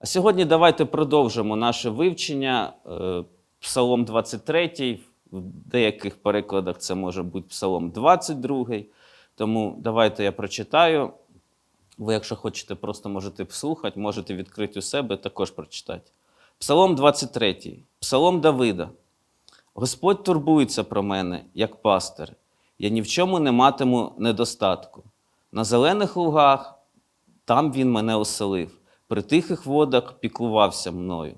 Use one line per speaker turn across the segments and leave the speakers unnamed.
А сьогодні давайте продовжимо наше вивчення. е, Псалом 23, в деяких перекладах це може бути Псалом 22. Тому давайте я прочитаю. Ви, якщо хочете, просто можете послухати, можете відкрити у себе, також прочитати. Псалом 23, Псалом Давида. Господь турбується про мене, як пастир. Я ні в чому не матиму недостатку. На зелених лугах там він мене оселив, при тихих водах піклувався мною.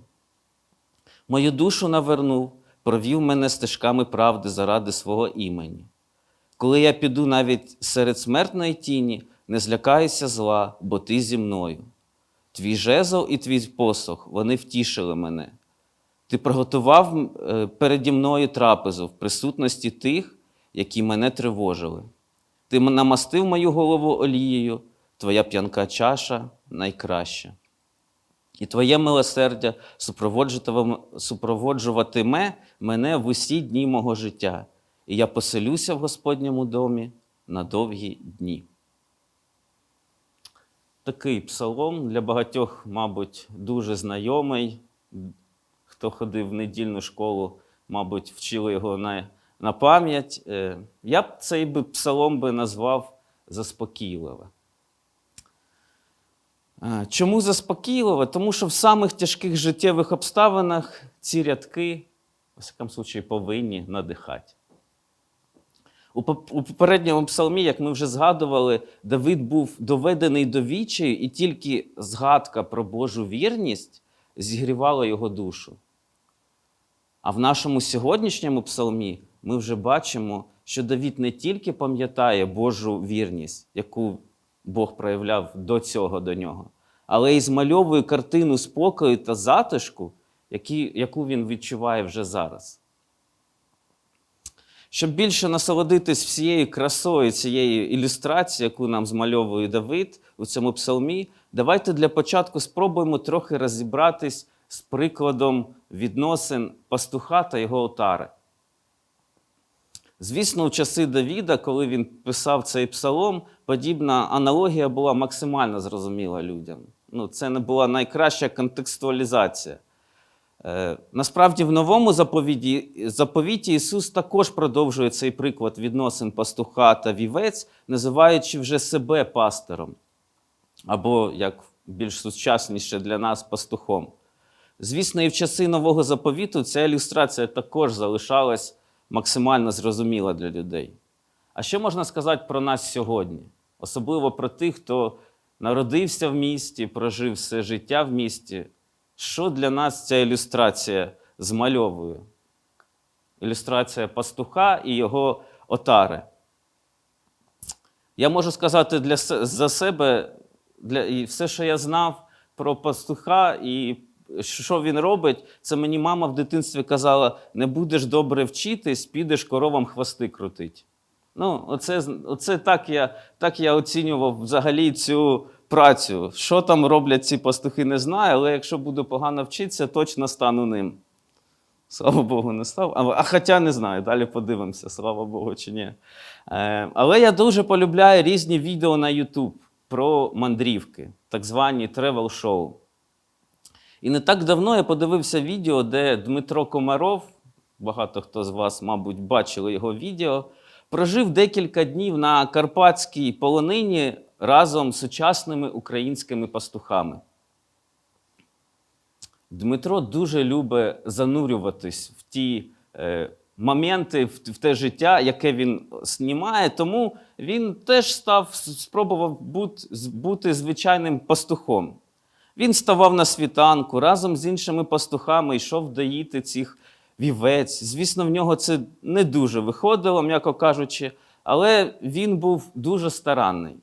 Мою душу навернув, провів мене стежками правди заради свого імені. Коли я піду навіть серед смертної тіні, не злякаюся зла, бо ти зі мною. Твій жезл і твій посох вони втішили мене. Ти приготував е, переді мною трапезу в присутності тих, які мене тривожили. Ти намастив мою голову олією, твоя п'янка чаша найкраща. І твоє милосердя супроводжуватиме- мене в усі дні мого життя, і я поселюся в Господньому домі на довгі дні. Такий псалом для багатьох, мабуть, дуже знайомий. Хто ходив в недільну школу, мабуть, вчили його на, на пам'ять. Е, Я б цей псалом би назвав заспокійливе. Чому заспокійливе? Тому що в самих тяжких життєвих обставинах ці рядки, в всякому случаї, повинні надихати. У попередньому псалмі, як ми вже згадували, Давид був доведений до відчаю, і тільки згадка про Божу вірність зігрівала його душу. А в нашому сьогоднішньому псалмі ми вже бачимо, що Давід не тільки пам'ятає Божу вірність, яку Бог проявляв до цього до нього, але й змальовує картину спокою та затишку, які, яку він відчуває вже зараз. Щоб більше насолодитись всією красою цієї ілюстрації, яку нам змальовує Давид у цьому псалмі, давайте для початку спробуємо трохи розібратись з прикладом відносин пастуха та його отари. Звісно, у часи Давіда, коли він писав цей псалом, подібна аналогія була максимально зрозуміла людям. Ну, це не була найкраща контекстуалізація. Е, Насправді, в новому заповіті, заповіті Ісус також продовжує цей приклад відносин пастуха та вівець, називаючи вже себе пастором, або, як більш сучасніше для нас, пастухом. Звісно, і в часи нового заповіту ця ілюстрація також залишалась максимально зрозуміла для людей. А що можна сказати про нас сьогодні? Особливо про тих, хто народився в місті, прожив все життя в місті. Що для нас ця ілюстрація змальовує? Ілюстрація пастуха і його отари. Я можу сказати для, за себе для, і все, що я знав про пастуха і що він робить, це мені мама в дитинстві казала: не будеш добре вчитись, підеш коровам хвости крутить. Ну, оце, оце так, я, так я оцінював взагалі цю працю. Що там роблять ці пастухи, не знаю, але якщо буду погано вчитися, точно стану ним. Слава Богу, не став. А, а хоча не знаю, далі подивимося, слава Богу, чи ні. Е, але я дуже полюбляю різні відео на YouTube про мандрівки, так звані тревел-шоу. І не так давно я подивився відео, де Дмитро Комаров, багато хто з вас, мабуть, бачили його відео, прожив декілька днів на карпатській полонині разом з сучасними українськими пастухами. Дмитро дуже любить занурюватись в ті е, моменти, в, в те життя, яке він знімає. Тому він теж став спробував бути, бути звичайним пастухом. Він ставав на світанку разом з іншими пастухами, йшов доїти цих вівець. Звісно, в нього це не дуже виходило, м'яко кажучи, але він був дуже старанний.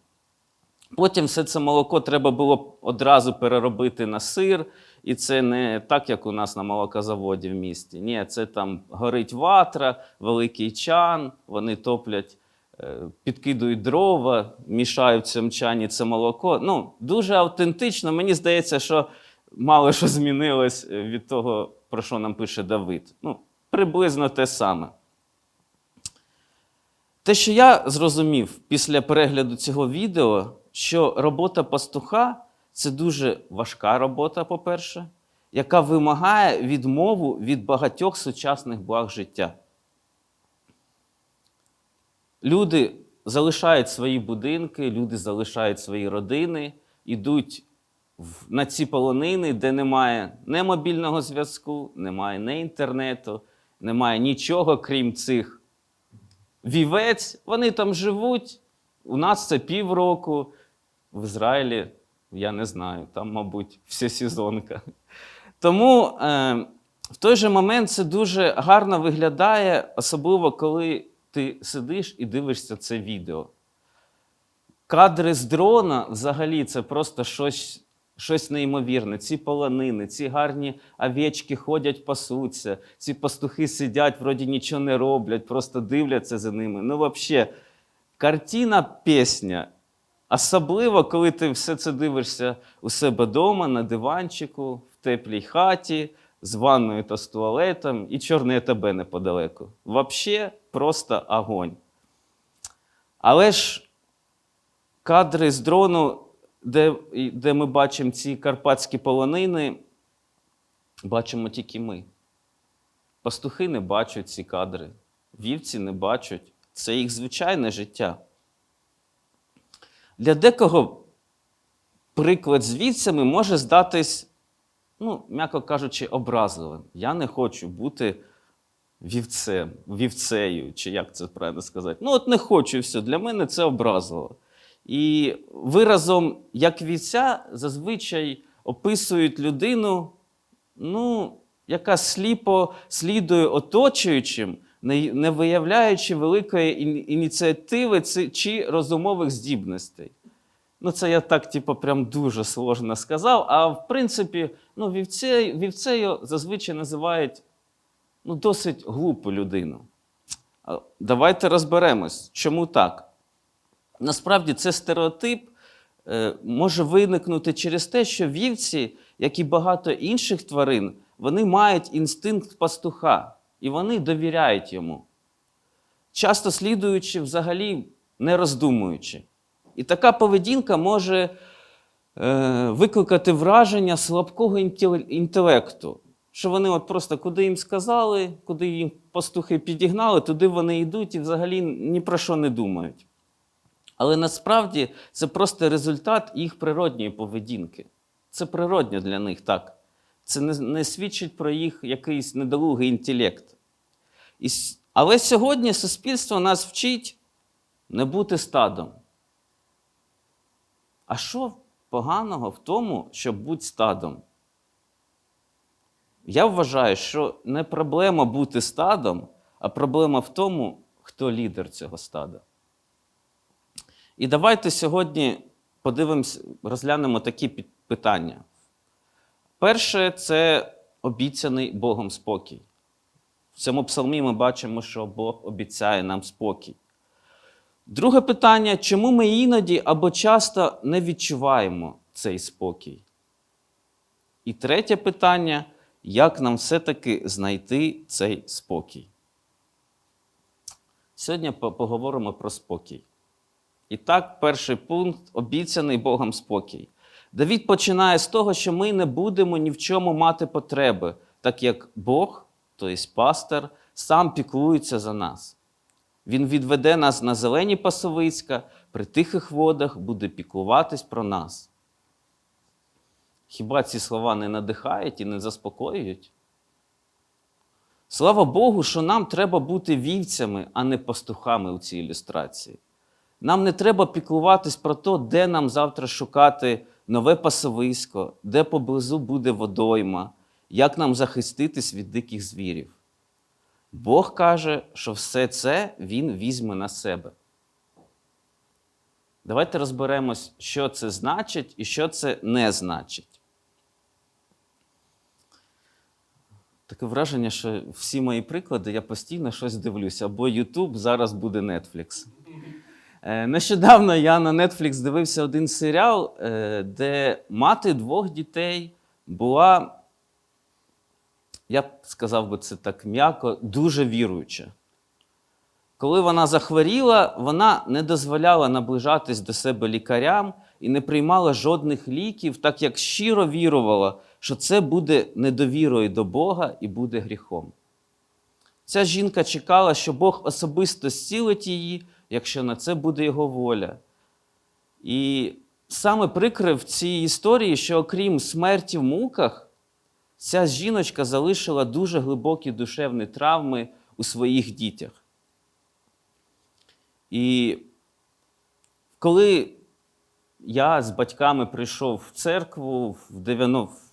Потім все це молоко треба було одразу переробити на сир, і це не так, як у нас на молокозаводі в місті. Ні, це там горить ватра, великий чан, вони топлять, підкидують дрова, мішають в це молоко. Ну, дуже автентично. Мені здається, що мало що змінилось е, від того, про що нам пише Давид. Ну, приблизно те саме. Те, що я зрозумів після перегляду цього відео, що робота пастуха це дуже важка робота, по-перше, яка вимагає відмову від багатьох сучасних благ життя. Люди залишають свої будинки, люди залишають свої родини, йдуть на ці полонини, де немає ні мобільного зв'язку, немає ні інтернету, немає нічого, крім цих вівець. Вони там живуть. У нас це півроку, в Ізраїлі, я не знаю, там, мабуть, всесезонка. Тому е, в той же момент це дуже гарно виглядає, особливо коли ти сидиш і дивишся це відео. Кадри з дрона взагалі це просто щось, щось неймовірне. Ці полонини, ці гарні овечки ходять, пасуться, ці пастухи сидять, вроді нічого не роблять, просто дивляться за ними. Ну, взагалі, картина, пісня. Особливо, коли ти все це дивишся у себе вдома, на диванчику, в теплій хаті, з ванною та з туалетом і чорне тебе неподалеку. Взагалі, просто огонь. Але ж кадри з дрону, де, де ми бачимо ці карпатські полонини, бачимо тільки ми. Пастухи не бачать ці кадри, вівці не бачать. Це їх звичайне життя. Для декого приклад з вівцями може здатись, ну, м'яко кажучи, образливим. Я не хочу бути вівцем, вівцею, чи як це правильно сказати. Ну, от не хочу все. Для мене це образливо. І виразом як вівця зазвичай описують людину, ну, яка сліпо слідує оточуючим, не виявляючи великої ініціативи чи розумових здібностей. Ну, це я так, типу, прям дуже сложно сказав. А в принципі, ну, вівцею, вівцею зазвичай називають ну, досить глупу людину. Давайте розберемось, чому так. Насправді це стереотип е, може виникнути через те, що вівці, як і багато інших тварин, вони мають інстинкт пастуха і вони довіряють йому, часто слідуючи взагалі не роздумуючи. І така поведінка може е, викликати враження слабкого інтелекту. Що вони от просто куди їм сказали, куди їм пастухи підігнали, туди вони йдуть і взагалі ні про що не думають. Але насправді це просто результат їх природньої поведінки. Це природньо для них так. Це не, не свідчить про їх якийсь недолугий інтелект. І, але сьогодні суспільство нас вчить не бути стадом. А що поганого в тому, щоб бути стадом? Я вважаю, що не проблема бути стадом, а проблема в тому, хто лідер цього стада. І давайте сьогодні подивимось, розглянемо такі питання. Перше це обіцяний Богом спокій. В цьому псалмі ми бачимо, що Бог обіцяє нам спокій. Друге питання: чому ми іноді або часто не відчуваємо цей спокій? І третє питання: як нам все-таки знайти цей спокій? Сьогодні поговоримо про спокій. І так, перший пункт обіцяний Богом спокій. Давід починає з того, що ми не будемо ні в чому мати потреби, так як Бог, тобто пастор, сам піклується за нас. Він відведе нас на зелені пасовиська, при тихих водах буде піклуватись про нас. Хіба ці слова не надихають і не заспокоюють? Слава Богу, що нам треба бути вівцями, а не пастухами у цій ілюстрації. Нам не треба піклуватись про те, де нам завтра шукати нове пасовисько, де поблизу буде водойма, як нам захиститись від диких звірів. Бог каже, що все це Він візьме на себе. Давайте розберемось, що це значить і що це не значить. Таке враження, що всі мої приклади я постійно щось дивлюся. Або YouTube, зараз буде Netflix. Е, Нещодавно я на Netflix дивився один серіал, е, де мати двох дітей була, я б сказав би це так м'яко, дуже віруюча. Коли вона захворіла, вона не дозволяла наближатись до себе лікарям і не приймала жодних ліків, так як щиро вірувала, що це буде недовірою до Бога і буде гріхом. Ця жінка чекала, що Бог особисто зцілить її, якщо на це буде його воля. І саме прикре в цій історії, що окрім смерті в муках, ця жіночка залишила дуже глибокі душевні травми у своїх дітях. І коли я з батьками прийшов в церкву в 90,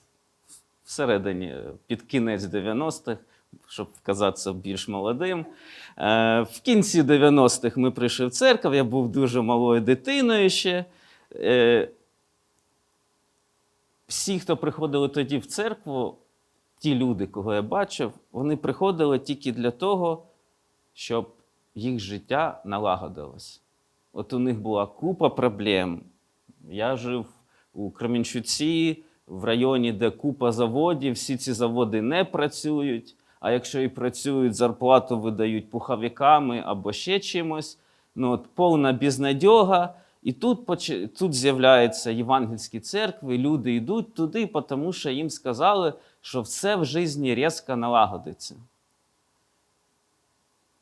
всередині, під кінець 90-х, щоб вказатися більш молодим. Е, В кінці 90-х ми прийшли в церкву, я був дуже малою дитиною ще. Е, Всі, хто приходили тоді в церкву, ті люди, кого я бачив, вони приходили тільки для того, щоб їх життя налагодилось. От у них була купа проблем. Я жив у Кременчуці, в районі, де купа заводів, всі ці заводи не працюють. А якщо і працюють, зарплату видають пуховиками або ще чимось. Ну, от повна бізнадьога. І тут, тут з'являються євангельські церкви, люди йдуть туди, тому що їм сказали, що все в житті різко налагодиться.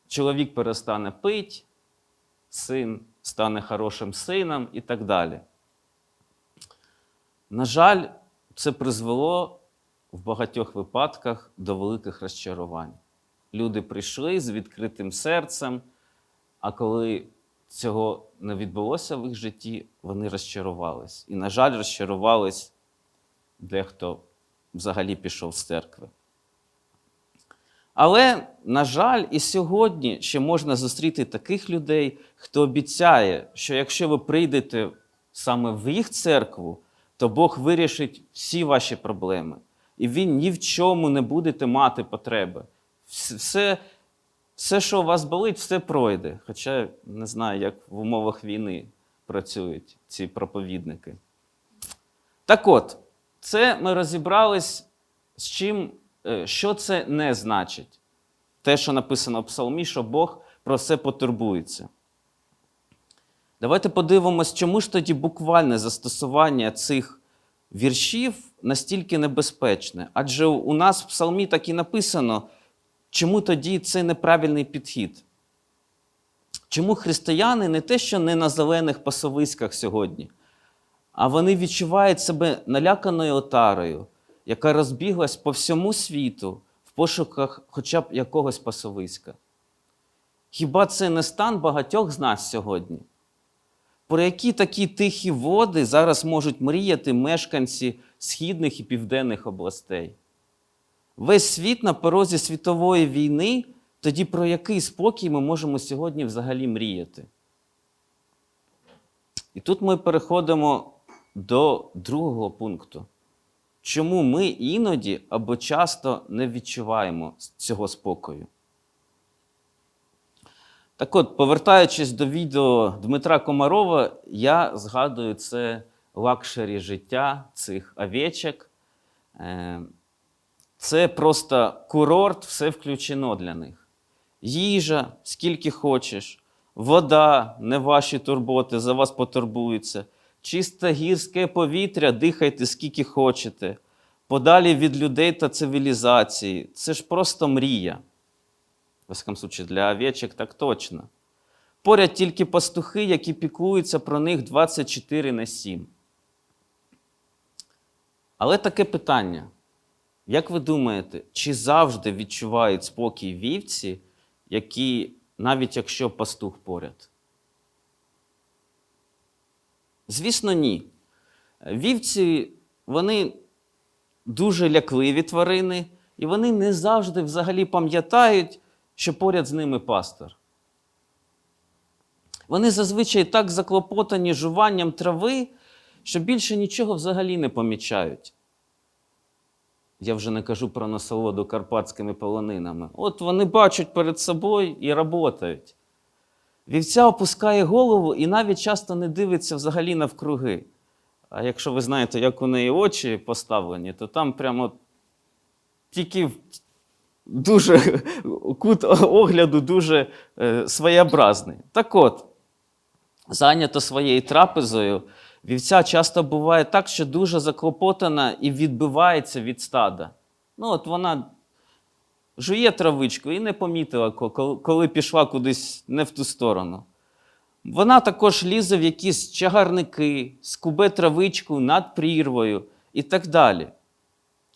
Чоловік перестане пити, син стане хорошим сином і так далі. На жаль, це призвело в багатьох випадках до великих розчарувань. Люди прийшли з відкритим серцем, а коли цього не відбулося в їх житті, вони розчарувались. І, на жаль, розчарувались дехто взагалі пішов з церкви. Але, на жаль, і сьогодні ще можна зустріти таких людей, хто обіцяє, що якщо ви прийдете саме в їх церкву, то Бог вирішить всі ваші проблеми. І Він ні в чому не будете мати потреби. Все, все, що у вас болить, все пройде. Хоча не знаю, як в умовах війни працюють ці проповідники. Так от, це ми розібрались з чим, е, що це не значить. Те, що написано в Псалмі, що Бог про все потурбується. Давайте подивимось, чому ж тоді буквальне застосування цих віршів настільки небезпечне. Адже у нас в Псалмі так і написано, чому тоді це неправильний підхід. Чому християни не те, що не на зелених пасовиськах сьогодні, а вони відчувають себе наляканою отарою, яка розбіглась по всьому світу в пошуках хоча б якогось пасовиська. Хіба це не стан багатьох з нас сьогодні? Про які такі тихі води зараз можуть мріяти мешканці східних і південних областей? Весь світ на порозі світової війни, тоді про який спокій ми можемо сьогодні взагалі мріяти? І тут ми переходимо до другого пункту. Чому ми іноді або часто не відчуваємо цього спокою? Так от, повертаючись до відео Дмитра Комарова, я згадую це лакшері життя цих овечок. Е, Це просто курорт, все включено для них. Їжа, скільки хочеш, вода, не ваші турботи, за вас потурбуються. Чисте гірське повітря, дихайте скільки хочете. Подалі від людей та цивілізації. Це ж просто мрія. В всякому случае, для овечок так точно. Поряд тільки пастухи, які піклуються про них 24 на 7. Але таке питання. Як ви думаєте, чи завжди відчувають спокій вівці, які, навіть якщо пастух поряд? Звісно, ні. Вівці, вони дуже лякливі тварини, і вони не завжди взагалі пам'ятають, що поряд з ними пастор. Вони зазвичай так заклопотані жуванням трави, що більше нічого взагалі не помічають. Я вже не кажу про насолоду карпатськими полонинами. От вони бачать перед собою і працюють. Вівця опускає голову і навіть часто не дивиться взагалі навкруги. А якщо ви знаєте, як у неї очі поставлені, то там прямо тільки дуже кут огляду дуже е, своєобразний. Так от, зайнято своєю трапезою, Вівця часто буває так, що дуже заклопотана і відбивається від стада. Ну, от вона жує травичку і не помітила, коли- пішла кудись не в ту сторону. Вона також лізе в якісь чагарники, скубе травичку над прірвою і так далі.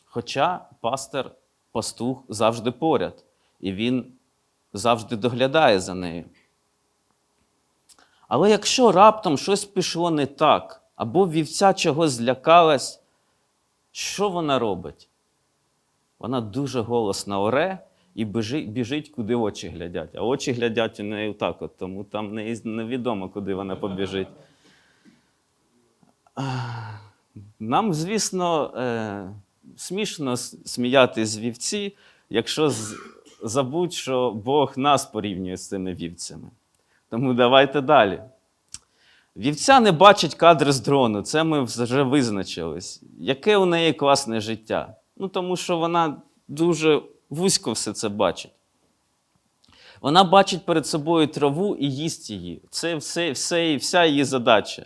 Хоча пастир, пастух завжди поряд, і він завжди доглядає за нею. Але якщо раптом щось пішло не так, або вівця чогось злякалась, що вона робить? Вона дуже голосно оре і біжить, біжить, куди очі глядять. А очі глядять у неї так, от, тому там невідомо, куди вона побіжить. Нам, звісно, е, смішно с- сміятись з вівці, якщо забудь, що Бог нас порівнює з цими вівцями. Тому давайте далі. Вівця не бачить кадри з дрону, це ми вже визначились. Яке у неї класне життя? Ну, тому що вона дуже вузько все це бачить. Вона бачить перед собою траву і їсть її. Це все, все, вся її задача.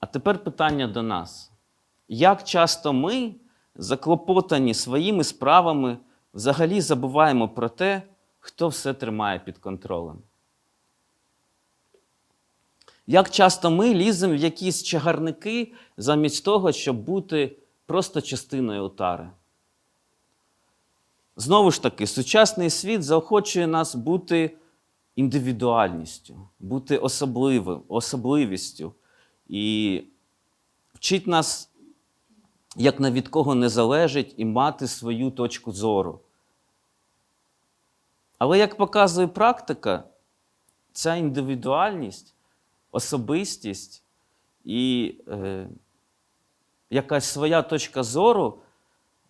А тепер питання до нас. Як часто ми, заклопотані своїми справами, взагалі забуваємо про те, хто все тримає під контролем? Як часто ми ліземо в якісь чагарники замість того, щоб бути просто частиною отари? Знову ж таки, сучасний світ заохочує нас бути індивідуальністю, бути особливим, особливістю і вчить нас, як на від кого не залежить, і мати свою точку зору. Але як показує практика, ця індивідуальність, особистість і е, якась своя точка зору,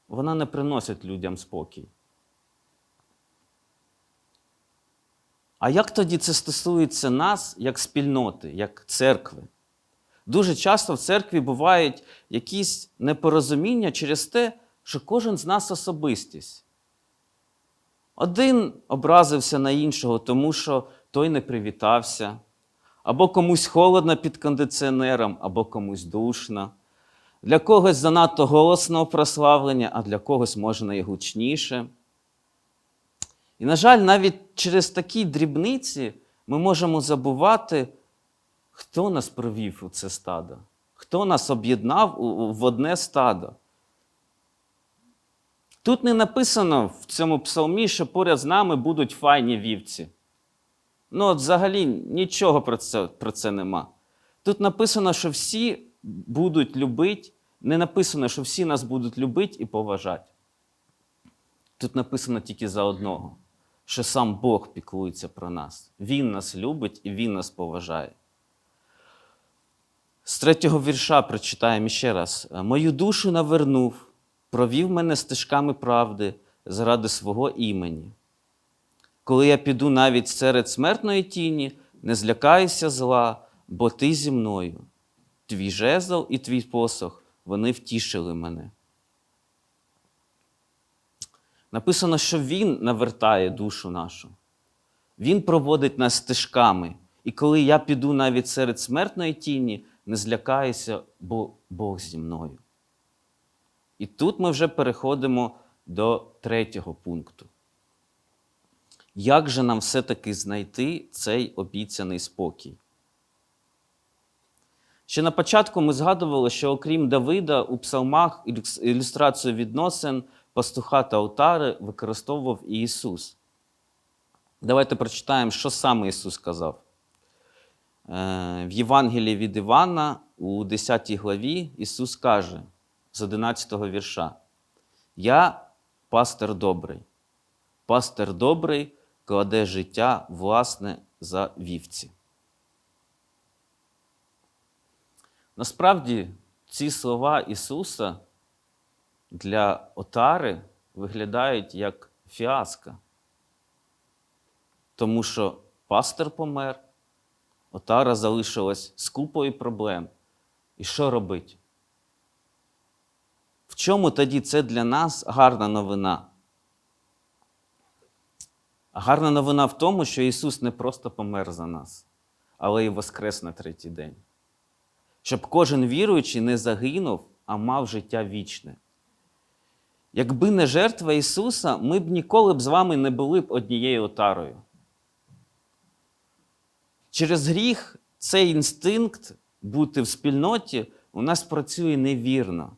вона не приносить людям спокій. А як тоді це стосується нас як спільноти, як церкви? Дуже часто в церкві бувають якісь непорозуміння через те, що кожен з нас особистість. Один образився на іншого, тому що той не привітався, або комусь холодно під кондиціонером, або комусь душно. Для когось занадто голосного прославлення, а для когось можна і гучніше. І, на жаль, навіть через такі дрібниці ми можемо забувати, хто нас провів у це стадо, хто нас об'єднав в одне стадо. Тут не написано в цьому псалмі, що поряд з нами будуть файні вівці. Ну, от взагалі нічого про це, про це нема. Тут написано, що всі будуть любити, не написано, що всі нас будуть любити і поважати. Тут написано тільки за одного, що сам Бог піклується про нас. Він нас любить і Він нас поважає. З третього вірша прочитаємо ще раз: Мою душу навернув, провів мене стежками правди заради свого імені. Коли я піду навіть серед смертної тіні, не злякаюся зла, бо ти зі мною. Твій жезл і твій посох вони втішили мене. Написано, що Він навертає душу нашу. Він проводить нас стежками. І коли я піду навіть серед смертної тіні, не злякаюся, бо Бог зі мною. І тут ми вже переходимо до третього пункту. Як же нам все-таки знайти цей обіцяний спокій? Ще на початку ми згадували, що окрім Давида, у псалмах ілюс- ілюстрацію відносин пастуха та отари використовував і Ісус. Давайте прочитаємо, що саме Ісус сказав. Е, В Євангелії від Івана у 10 главі Ісус каже з 11 вірша: Я пастир добрий. Пастир добрий кладе життя власне за вівці. Насправді, ці слова Ісуса для отари виглядають як фіаско. Тому що пастир помер, отара залишилась з купою проблем. І що робить? В чому тоді це для нас гарна новина? Гарна новина в тому, що Ісус не просто помер за нас, але й воскрес на третій день. Щоб кожен віруючий не загинув, а мав життя вічне. Якби не жертва Ісуса, ми б ніколи б з вами не були б однією отарою. Через гріх цей інстинкт бути в спільноті у нас працює невірно.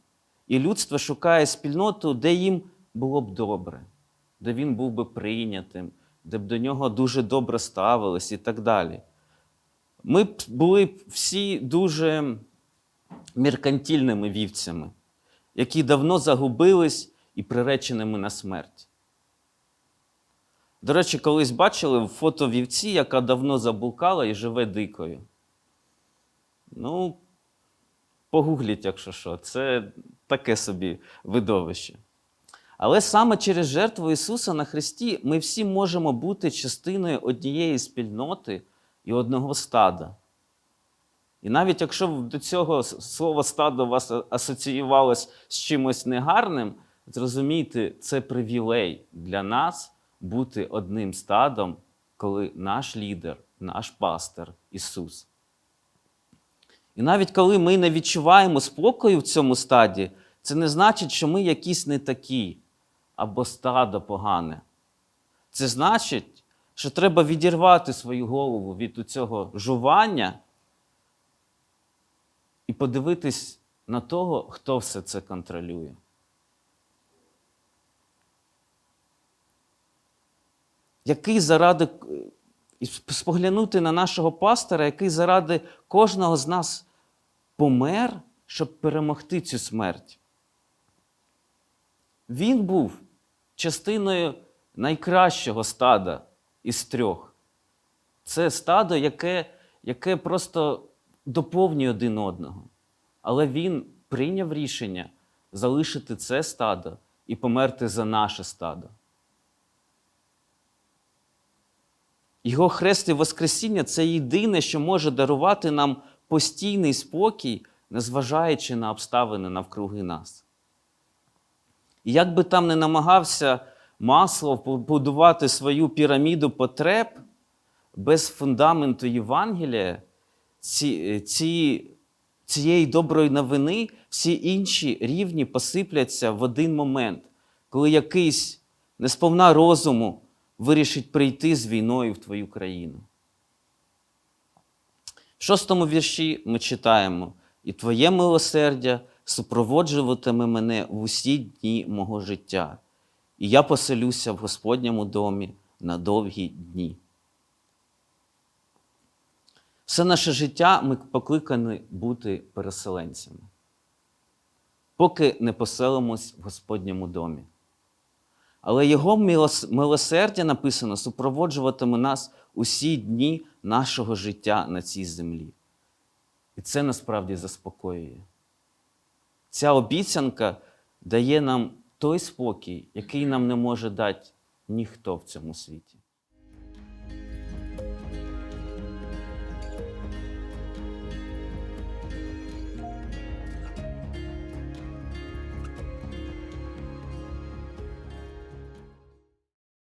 І людство шукає спільноту, де їм було б добре, де він був би прийнятим, де б до нього дуже добре ставились і так далі. Ми б були б всі дуже меркантильними вівцями, які давно загубились і приреченими на смерть. До речі, колись бачили фото вівці, яка давно заблукала і живе дикою. Ну, погугліть, якщо що, це таке собі видовище. Але саме через жертву Ісуса на Христі ми всі можемо бути частиною однієї спільноти і одного стада. І навіть якщо до цього слово стадо у вас асоціювалось з чимось негарним, зрозумійте, це привілей для нас бути одним стадом, коли наш лідер, наш пастир Ісус. І навіть коли ми не відчуваємо спокою в цьому стаді, це не значить, що ми якісь не такі або стадо погане. Це значить, що треба відірвати свою голову від цього жування і подивитись на того, хто все це контролює. Який заради споглянути на нашого пастора, який заради кожного з нас помер, щоб перемогти цю смерть. Він був частиною найкращого стада із трьох. Це стадо, яке, яке просто доповнює один одного. Але він прийняв рішення залишити це стадо і померти за наше стадо. Його хрест і Воскресіння це єдине, що може дарувати нам постійний спокій, незважаючи на обставини навкруги нас. І як би там не намагався масло побудувати свою піраміду потреб без фундаменту Євангелія, ці, ці, цієї доброї новини всі інші рівні посипляться в один момент, коли якийсь несповна розуму вирішить прийти з війною в твою країну. В шостому вірші ми читаємо: І Твоє милосердя супроводжуватиме мене в усі дні мого життя, і я поселюся в Господньому домі на довгі дні. Все наше життя ми покликані бути переселенцями, поки не поселимось в Господньому домі. Але Його милосердя написано супроводжуватиме нас усі дні нашого життя на цій землі. І це насправді заспокоює. Ця обіцянка дає нам той спокій, який нам не може дати ніхто в цьому світі.